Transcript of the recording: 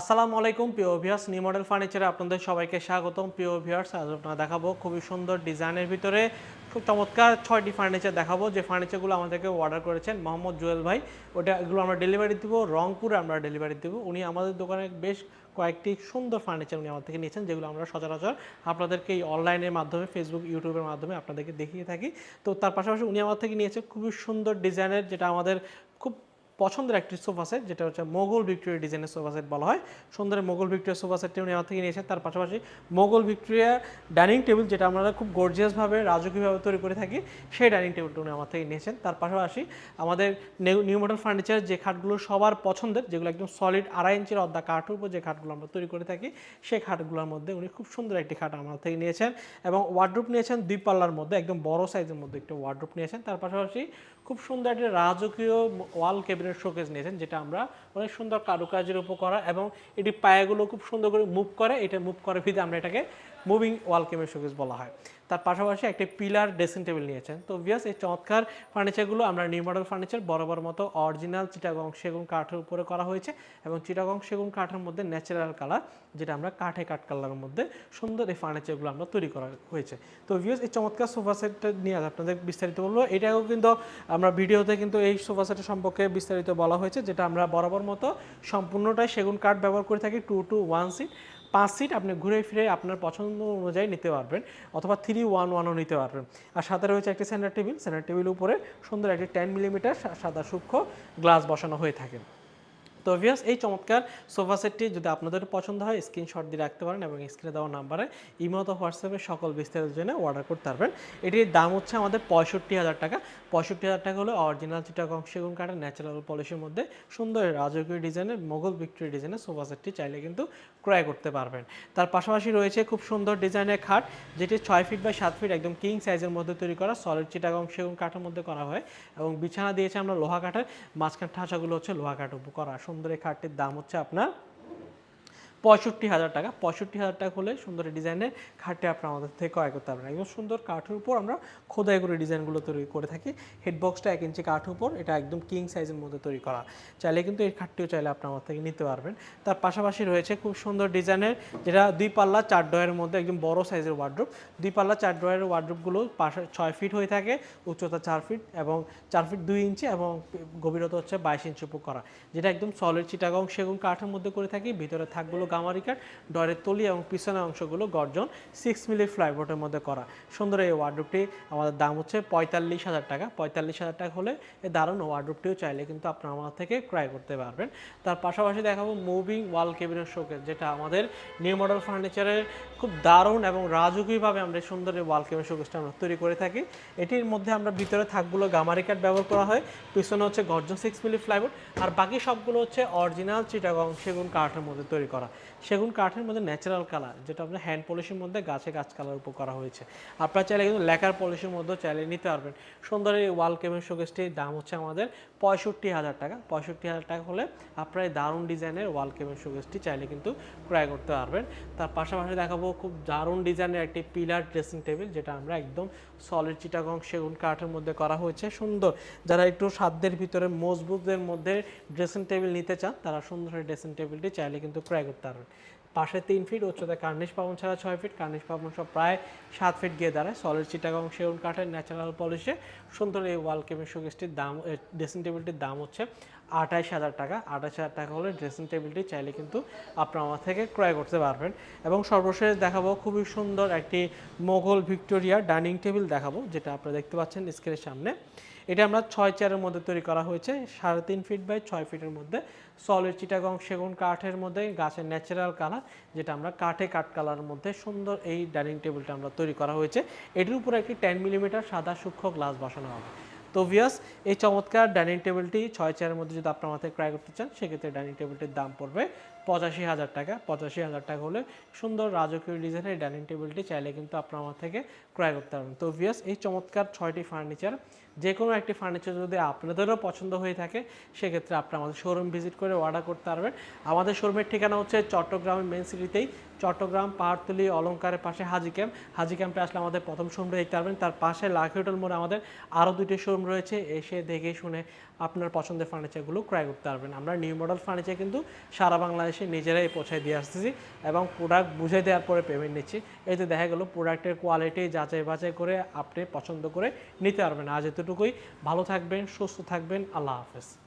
আসসালামু আলাইকুম, প্রিয় ভিউয়ার্স নিউ মডেল ফার্নিচারে আপনাদের সবাইকে স্বাগতম। প্রিয় ভিউয়ার্স আজ আপনারা দেখাবো খুবই সুন্দর ডিজাইনের ভিতরে খুব চমৎকার ছয়টি ফার্নিচার দেখাবো। যে ফার্নিচারগুলো আমাদেরকে অর্ডার করেছেন মোহাম্মদ জুয়েল ভাই, ওটা এগুলো আমরা ডেলিভারি দিব, রংপুরে আমরা ডেলিভারি দেবো। উনি আমাদের দোকানে বেশ কয়েকটি সুন্দর ফার্নিচার উনি আমার থেকে নিয়েছেন, যেগুলো আমরা সচরাচর আপনাদেরকে এই অনলাইনের মাধ্যমে ফেসবুক ইউটিউবের মাধ্যমে আপনাদেরকে দেখিয়ে থাকি। তো তার পাশাপাশি উনি আমার থেকে নিয়েছেন খুবই সুন্দর ডিজাইনের, যেটা আমাদের খুব পছন্দের একটি সোফা সেট যেটা হচ্ছে মোগল ভিক্টোরিয়া ডিজাইনের সোফা সেট বলা হয়। সুন্দর মোগল ভিক্টোরিয়া সোফা সেটটি উনি আমার থেকে নিয়েছেন। তার পাশাপাশি মোগল ভিক্টোরিয়া ডাইনিং টেবিল, যেটা আমরা খুব গর্জিয়াসভাবে রাজকীয়ভাবে তৈরি করে থাকি, সেই ডাইনিং টেবিলটা উনি আমার থেকে নিয়েছেন। তার পাশাপাশি আমাদের নিউ মডেল ফার্নিচার যে খাটগুলো সবার পছন্দের, যেগুলো একদম সলিড আড়াই ইঞ্চির অর্ধা কাঠের উপর যে খাটগুলো আমরা তৈরি করে থাকি, সেই খাটগুলোর মধ্যে উনি খুব সুন্দর একটি খাট আমার থেকে নিয়েছেন। এবং ওয়ার্ড্রোপ নিয়েছেন দুই পাল্লার মধ্যে, একদম বড় সাইজের মধ্যে একটি ওয়ার্ড্রোপ নিয়েছেন। তার পাশাপাশি খুব সুন্দর একটা রাজকীয় ওয়াল ক্যাবিনেট শোকেস নিয়েছেন, যেটা আমরা অনেক সুন্দর কারুকাজের উপর করা এবং এটি পায়াগুলো খুব সুন্দর করে মুভ করে, এটা মুভ করে ভিতরে আমরা এটাকে মুভিং ওয়াল ক্যাবিনেট শোকেস বলা হয়। তার পাশাপাশি একটি পিলার ড্রেসিং টেবিল নিয়েছেন। তো ভিয়াস এই চমৎকার ফার্নিচারগুলো আমরা নিউ মডেল ফার্নিচার, বরাবর মতো অরিজিনাল চিটাগং সেগুন কাঠের উপরে করা হয়েছে এবং চিটাগং সেগুন কাঠের মধ্যে ন্যাচারাল কালার যেটা আমরা কাঠে কাঠ কালারের মধ্যে সুন্দর এই ফার্নিচারগুলো আমরা তৈরি করা হয়েছে। তো ভিউস এই চমৎকার সোফা সেটটা নিয়ে আপনাদের বিস্তারিত বলব। এটাও কিন্তু আমরা ভিডিওতে কিন্তু এই সোফা সেটের সম্পর্কে বিস্তারিত বলা হয়েছে, যেটা আমরা বরাবর মতো সম্পূর্ণটাই সেগুন কাঠ ব্যবহার করে থাকি টু টু ওয়ান সিট পাঁচ সিট আপনি ঘুরে ফিরে আপনার পছন্দ অনুযায়ী নিতে পারবেন অথবা থ্রি ওয়ান ওয়ানও নিতে পারবেন। আর সাথে রয়েছে একটি সেন্টার টেবিল সেন্টার টেবিল উপরে সুন্দর একটি টেন মিলিমিটার সাদা সূক্ষ্ম গ্লাস বসানো হয়ে থাকে। তো ভিয়াস এই চমৎকার সোফা সেটটি যদি আপনাদের পছন্দ হয়, স্ক্রিনশট দিয়ে রাখতে পারেন এবং স্ক্রিনে দেওয়া নাম্বারে ইমো অথবা হোয়াটসঅ্যাপে সকল বিস্তারিত জন্য অর্ডার করতে পারবেন। এটির দাম হচ্ছে আমাদের পঁয়ষট্টি হাজার টাকা। পঁয়ষট্টি হাজার টাকা হলো অরিজিনাল চিটাগং সেগুন কাঠের ন্যাচারাল পলিশের মধ্যে সুন্দর রাজকীয় ডিজাইনের মোগল ভিক্টোরি ডিজাইনের সোফা সেটটি চাইলে কিন্তু ক্রয় করতে পারবেন। তার পাশাপাশি রয়েছে খুব সুন্দর ডিজাইনের খাট, যেটি ছয় ফিট বাই সাত ফিট একদম কিং সাইজের মধ্যে তৈরি করা সলিড চিটাগং সেগুন কাঠের মধ্যে করা হয় এবং বিছানা দিয়েছে আমরা লোহা কাঠের, মাঝখান ঠাঁচাগুলো হচ্ছে লোহা কাঠ করা সুন্দর এই খাটটির দাম হচ্ছে আপনার পঁয়ষট্টি হাজার টাকা। পঁয়ষট্টি হাজার টাকা হলে সুন্দর ডিজাইনের খাটটি আপনার আমাদের থেকে ক্রয় করতে পারবেন। একদম সুন্দর কাঠের উপর আমরা খোদাই করে ডিজাইনগুলো তৈরি করে থাকি। হেডবক্সটা এক ইঞ্চি কাঠের উপর, এটা একদম কিং সাইজের মধ্যে তৈরি করা। চাইলে কিন্তু এই খাটটিও চাইলে আপনার আমার থেকে নিতে পারবেন। তার পাশাপাশি রয়েছে খুব সুন্দর ডিজাইনের যেটা দুই পাল্লা, চার ডয়ের মধ্যে একদম বড় সাইজের ওয়ার্ড্রোপ দুই পাল্লা, চার ডয়ের ওয়ার্ড্রোপগুলো পাশে ছয় ফিট হয়ে থাকে, উচ্চতা চার ফিট এবং চার ফিট দুই ইঞ্চি এবং গভীরতা হচ্ছে বাইশ ইঞ্চি উপর করা। যেটা একদম সলিড চিটাগং সেগুন কাঠের মধ্যে করে থাকি, ভিতরে থাকগুলো গামারি কাঠ ডয়ের তলি এবং পিছনের অংশগুলো গর্জন সিক্স মিলি ফ্লাইবোর্ডের মধ্যে করা। সুন্দর এই ওয়ার্ড্রোপটি আমাদের দাম হচ্ছে পঁয়তাল্লিশ হাজার টাকা। পঁয়তাল্লিশ হাজার টাকা হলে এই দারুণ ওয়ার্ড্রোপটিও চাইলে কিন্তু আপনার আমার থেকে ক্রয় করতে পারবেন। তার পাশাপাশি দেখাবো মুভিং ওয়াল কেবিনের শোকেস যেটা আমাদের নিউ মডেল ফার্নিচারের খুব দারুণ এবং রাজকীয়ভাবে আমরা সুন্দর এই ওয়াল কেবিন শোকেসটা আমরা তৈরি করে থাকি। এটির মধ্যে আমরা ভিতরে থাকগুলো গামারি কাঠ ব্যবহার করা হয়, পিছনে হচ্ছে গর্জন সিক্স মিলি ফ্লাইবোর্ড আর বাকি সবগুলো হচ্ছে অরিজিনাল চিটাগং সেগুন কাঠের মধ্যে তৈরি করা। সেগুন কাঠের মধ্যে ন্যাচারাল কালার যেটা আপনার হ্যান্ড পলিশের মধ্যে গাছে গাছ কালার উপর করা হয়েছে। আপনারা চাইলে কিন্তু লেখার পলিশের মধ্যেও চাইলে নিতে পারবেন। সুন্দর এই ওয়াল কেবিন শোকেসটির দাম হচ্ছে আমাদের পঁয়ষট্টি হাজার টাকা। পঁয়ষট্টি হাজার টাকা হলে আপনারা এই দারুণ ডিজাইনের ওয়াল কেবিন শোকেসটি চাইলে কিন্তু ক্রয় করতে পারবেন। তার পাশাপাশি দেখাবো খুব দারুণ ডিজাইনের একটি পিলার ড্রেসিং টেবিল যেটা আমরা একদম সলিড চিটাগং সেগুন কাঠের মধ্যে করা হয়েছে। সুন্দর। যারা একটু সাধ্যের ভিতরে মজবুতদের মধ্যে ড্রেসিং টেবিল নিতে চান, তারা সুন্দর ড্রেসিং টেবিলটি চাইলে কিন্তু ক্রয় করতে পারবেন পাশে তিন ফিট উচ্চতায় কার্নিশ পাবন ছাড়া ছয় ফিট কার্নিশ পাবন সব প্রায় সাত ফিট গিয়ে দাঁড়ায়। সলিড চিটাগং সেগুন কাঠের ন্যাচারাল পলিশে সুন্দর এই ওয়াল কেবিন শোকেসটির দাম ড্রেসিং টেবিলটির দাম হচ্ছে আঠাইশ হাজার টাকা। আঠাইশ হাজার টাকা হলে ড্রেসিং টেবিলটি চাইলে কিন্তু আপনার আমার থেকে ক্রয় করতে পারবেন। এবং সর্বশেষ দেখাবো খুবই সুন্দর একটি মোগল ভিক্টোরিয়া ডাইনিং টেবিল দেখাবো, যেটা আপনারা দেখতে পাচ্ছেন স্ক্রিনের সামনে। এটা আমরা ছয় চেয়ারের মধ্যে তৈরি করা হয়েছে, সাড়ে তিন ফিট বাই ছয় ফিটের মধ্যে। সলিড চিটাগং সেগুন কাঠের মধ্যে গাছের ন্যাচারাল কালার যেটা আমরা কাঠে কাঠ কালার মধ্যে সুন্দর এই ডাইনিং টেবিলটা আমরা তৈরি করা হয়েছে। এটির উপরে একটি টেন মিলিমিটার সাদা সূক্ষ্ম গ্লাস বসানো হবে। তো ভিয়াস এই চমৎকার ডাইনিং টেবিলটি ছয় চেয়ারের মধ্যে যদি আপনার মাথায় ক্রয় করতে চান, সেক্ষেত্রে ডাইনিং টেবিলটির দাম পড়বে পঁচাশি হাজার টাকা, পঁচাশি হাজার টাকা হলে সুন্দর রাজকীয় ডিজাইনের ডাইনিং টেবিলটি চাইলে কিন্তু আপনার আমার থেকে ক্রয় করতে পারবেন। তো ভিয়াস এই চমৎকার ছয়টি ফার্নিচার যে কোনো একটি ফার্নিচার যদি আপনাদেরও পছন্দ হয়ে থাকে, সেক্ষেত্রে আপনি আমাদের শোরুম ভিজিট করে অর্ডার করতে পারবেন। আমাদের শোরুমের ঠিকানা হচ্ছে চট্টগ্রামের মেন সিটিতেই চট্টগ্রাম, পাহাড়তলি, অলঙ্কারের পাশে হাজি ক্যাম্প হাজি ক্যাম্পে আসলে আমাদের প্রথম শোরুমটা দেখতে পারবেন। তার পাশে লাখি হোটেল মোড়ে আমাদের আরও দুটি শোরুম রয়েছে। এসে দেখে শুনে আপনার পছন্দের ফার্নিচারগুলো ক্রয় করতে পারবেন। আমরা নিউ মডেল ফার্নিচার কিন্তু সারা বাংলাদেশে নিজেরাই পৌঁছায় দিয়ে আসতেছি এবং প্রোডাক্ট বুঝে দেওয়ার পরে পেমেন্ট নিচ্ছি। এতে দেখা গেলো প্রোডাক্টের কোয়ালিটি যাচাই বাছাই করে আপনি পছন্দ করে নিতে পারবেন। আজ এতটুকুই। ভালো থাকবেন, সুস্থ থাকবেন। আল্লাহ হাফেজ।